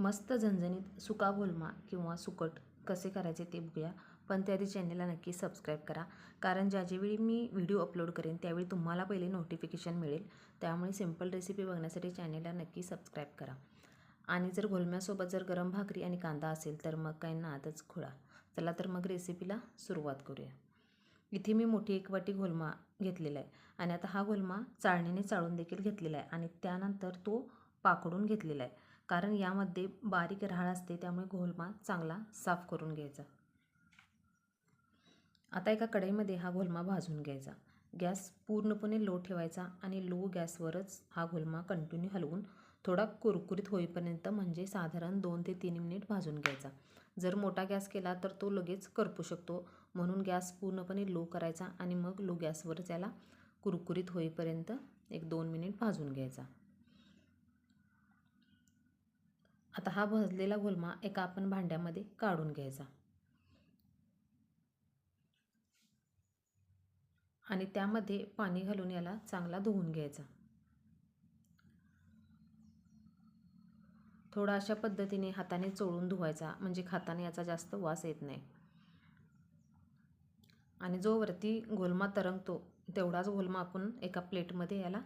मस्त झणझणीत सुका घोलमा किंवा सुकट कसे करायचे ते बघूया. पण त्याआधी चॅनलला नक्की सबस्क्राईब करा. कारण ज्या ज्यावेळी मी व्हिडिओ अपलोड करेन त्यावेळी तुम्हाला पहिले नोटिफिकेशन मिळेल. त्यामुळे सिंपल रेसिपी बघण्यासाठी चॅनेलला नक्की सबस्क्राईब करा. आणि जर घोलम्यासोबत जर गरम भाकरी आणि कांदा असेल तर मग काही नादच खुळा. चला तर मग रेसिपीला सुरुवात करूया. इथे मी मोठी एक वाटी घोलमा घेतलेला आहे. आणि आता हा घोलमा चाळणीने चाळून देखील घेतलेला आहे. आणि त्यानंतर तो पाकडून घेतलेला आहे. कारण यामध्ये बारीक राहाळ असते त्यामुळे घोलमा चांगला साफ करून घ्यायचा. आता एका कढईमध्ये हा घोलमा भाजून घ्यायचा. गॅस पूर्णपणे लो ठेवायचा आणि लो गॅसवरच हा घोलमा कंटिन्यू हलवून थोडा कुरकुरीत होईपर्यंत म्हणजे साधारण दोन ते तीन मिनिट भाजून घ्यायचा. जर मोठा गॅस केला तर तो लगेच करपू शकतो. म्हणून गॅस पूर्णपणे लो करायचा आणि मग लो गॅसवर त्याला कुरकुरीत होईपर्यंत एक दोन मिनिट भाजून घ्यायचा. आता हा भाजलेला घोलमा एका आपण भांड्यामध्ये काढून घ्यायचा. आणि त्यामध्ये पाणी घालून याला चांगला धुवून घ्यायचा. थोडा अशा पद्धतीने हाताने चोळून धुवायचा म्हणजे खाताने याचा जास्त वास येत नाही. आणि जो वरती घोलमा तरंगतो तेवढाच घोलमा आपण एका प्लेटमध्ये याला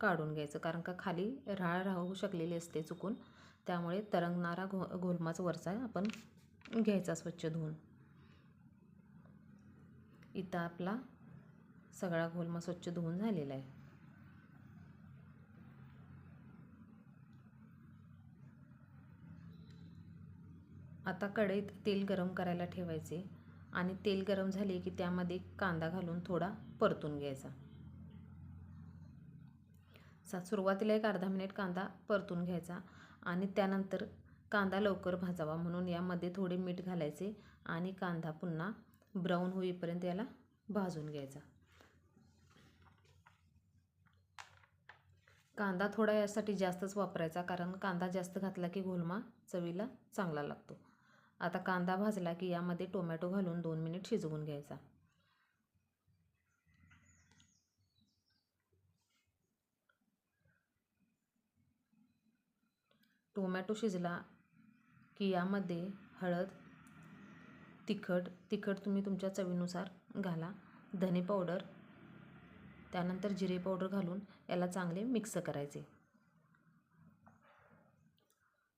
काढून घ्यायचं कारण का खाली राळ राहू शकलेली असते चुकून. त्यामुळे तरंगणारा घो घोलमाच वरचा आपण घ्यायचा स्वच्छ धुवून इथं आपला सगळा घोलमा स्वच्छ धुवून झालेला आहे. आता कढईत तेल गरम करायला ठेवायचे आणि तेल गरम झाले की त्यामध्ये कांदा घालून थोडा परतून घ्यायचा. सा सुरुवातीला एक अर्धा मिनिट कांदा परतून घ्यायचा आणि त्यानंतर कांदा लवकर भाजावा म्हणून यामध्ये थोडे मीठ घालायचे आणि कांदा पुन्हा ब्राऊन होईपर्यंत याला भाजून घ्यायचा. कांदा थोडा यासाठी जास्तच वापरायचा कारण कांदा जास्त घातला की घोलमा चवीला चांगला लागतो. आता कांदा भाजला की यामध्ये टोमॅटो घालून दोन मिनिट शिजवून घ्यायचा. टोमॅटो शिजला की यामध्ये हळद तिखट तिखट तुम्ही तुमच्या चवीनुसार घाला. धने पावडर त्यानंतर जिरे पावडर घालून याला चांगले मिक्स करायचे.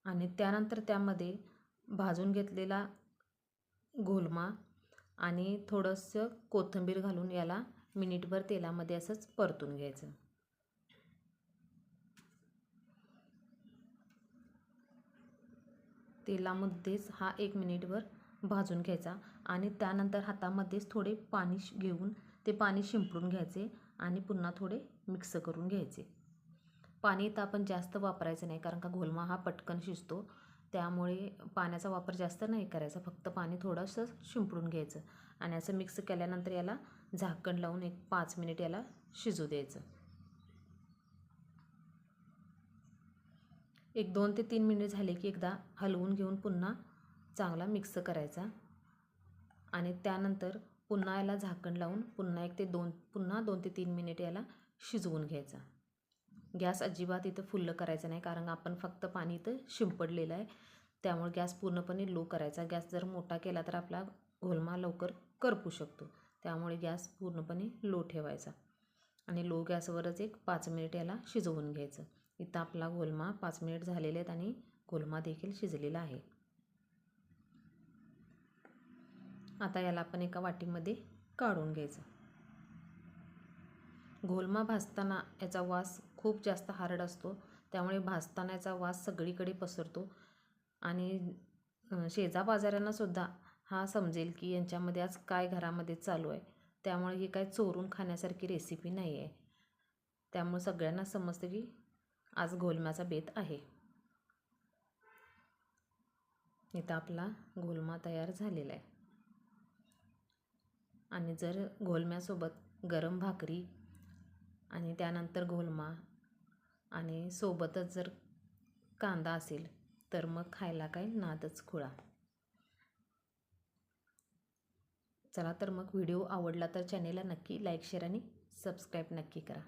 आणि त्यानंतर त्यामध्ये भाजून घेतलेला घोलमा आणि थोडंसं कोथिंबीर घालून याला मिनिटभर तेलामध्ये असंच परतून घ्यायचं. तेलामध्येच हा एक मिनिटभर भाजून घ्यायचा आणि त्यानंतर हातामध्येच थोडे पाणी घेऊन ते पाणी शिंपडून घ्यायचे आणि पुन्हा थोडे मिक्स करून घ्यायचे. पाणी तर आपण जास्त वापरायचं नाही कारण का घोलमा हा पटकन शिजतो. त्यामुळे पाण्याचा वापर जास्त नाही करायचा फक्त पाणी थोडंसं शिंपडून घ्यायचं आणि असं मिक्स केल्यानंतर याला झाकण लावून एक पाच मिनिट याला शिजू द्यायचं. एक दोन ते तीन मिनिट झाले की एकदा हलवून घेऊन पुन्हा चांगला मिक्स करायचा. आणि त्यानंतर पुन्हा याला झाकण लावून पुन्हा एक ते दोन पुन्हा दोन ते तीन मिनिट याला शिजवून घ्यायचा. गॅस अजिबात इथं फुल्लं करायचं नाही कारण आपण फक्त पाणी इथं शिंपडलेलं आहे. त्यामुळे गॅस पूर्णपणे लो करायचा. गॅस जर मोठा केला तर आपला घोलमा लवकर करपू शकतो. त्यामुळे गॅस पूर्णपणे लो ठेवायचा. आणि लो गॅसवरच एक पाच मिनिट याला शिजवून घ्यायचं. इथं आपला घोलमा पाच मिनिट झालेले आहेत आणि घोलमा देखील शिजलेला आहे. आता याला आपण एका वाटीमध्ये काढून घ्यायचं. घोलमा भाजताना याचा वास खूप जास्त हार्ड असतो त्यामुळे भाजताना याचा वास सगळीकडे पसरतो आणि शेजापाजाऱ्यांनासुद्धा हा समजेल की यांच्यामध्ये आज काय घरामध्ये चालू आहे. त्यामुळे ही काय चोरून खाण्यासारखी रेसिपी नाही आहे त्यामुळे सगळ्यांना समजतं की आज घोलम्याचा बेत आहे. इथं आपला घोलमा तयार झालेला आहे. आणि जर घोलम्यासोबत गरम भाकरी आणि त्यानंतर घोलमा आणि सोबतच जर कांदा असेल तर मग खायला काय? नादच खुळा. चला तर मग व्हिडिओ आवडला तर चॅनेलला नक्की लाईक शेअर आणि सबस्क्राईब नक्की करा.